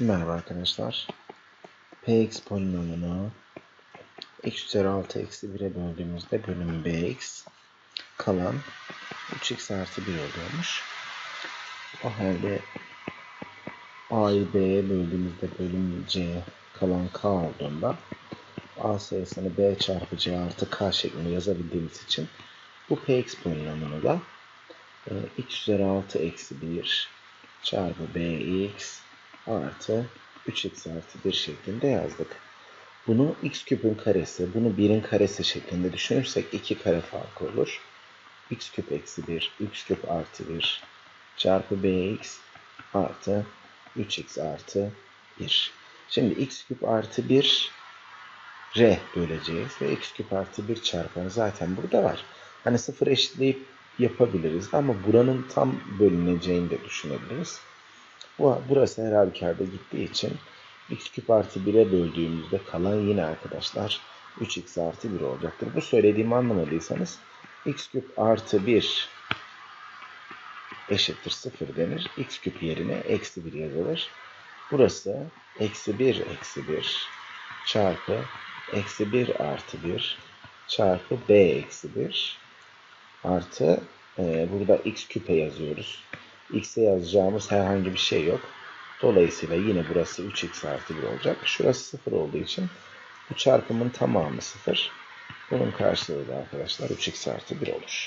Merhaba arkadaşlar. Px polinomunu x üzeri 6 eksi 1'e böldüğümüzde bölüm bx kalan 3x artı 1 oluyormuş. O halde a'yı b'ye böldüğümüzde bölüm c kalan k olduğunda a sayısını b çarpı c artı k şeklinde yazabildiğimiz için bu px polinomunu da e, x üzeri 6 eksi 1 çarpı bx artı 3x artı 1 şeklinde yazdık. Bunu x küpün karesi, bunu 1'in karesi şeklinde düşünürsek 2 kare farkı olur. x küp eksi 1, x küp artı 1 çarpı bx artı 3x artı 1. Şimdi x küp artı 1 r böleceğiz ve x küp artı 1 çarpanı zaten burada var. Hani sıfır eşitleyip yapabiliriz ama buranın tam bölüneceğini de düşünebiliriz. Bu, burası her halükarda gittiği için x küp artı 1'e böldüğümüzde kalan yine arkadaşlar 3x artı 1 olacaktır. Bu söylediğimi anlamadıysanız x küp artı 1 eşittir 0 denir. x küp yerine eksi 1 yazılır. Burası eksi 1 eksi 1 çarpı eksi 1 artı 1 çarpı b eksi 1 artı e, burada x küpe yazıyoruz x'e yazacağımız herhangi bir şey yok. Dolayısıyla yine burası 3x artı 1 olacak. Şurası 0 olduğu için bu çarpımın tamamı 0. Bunun karşılığı da arkadaşlar 3x artı 1 olur.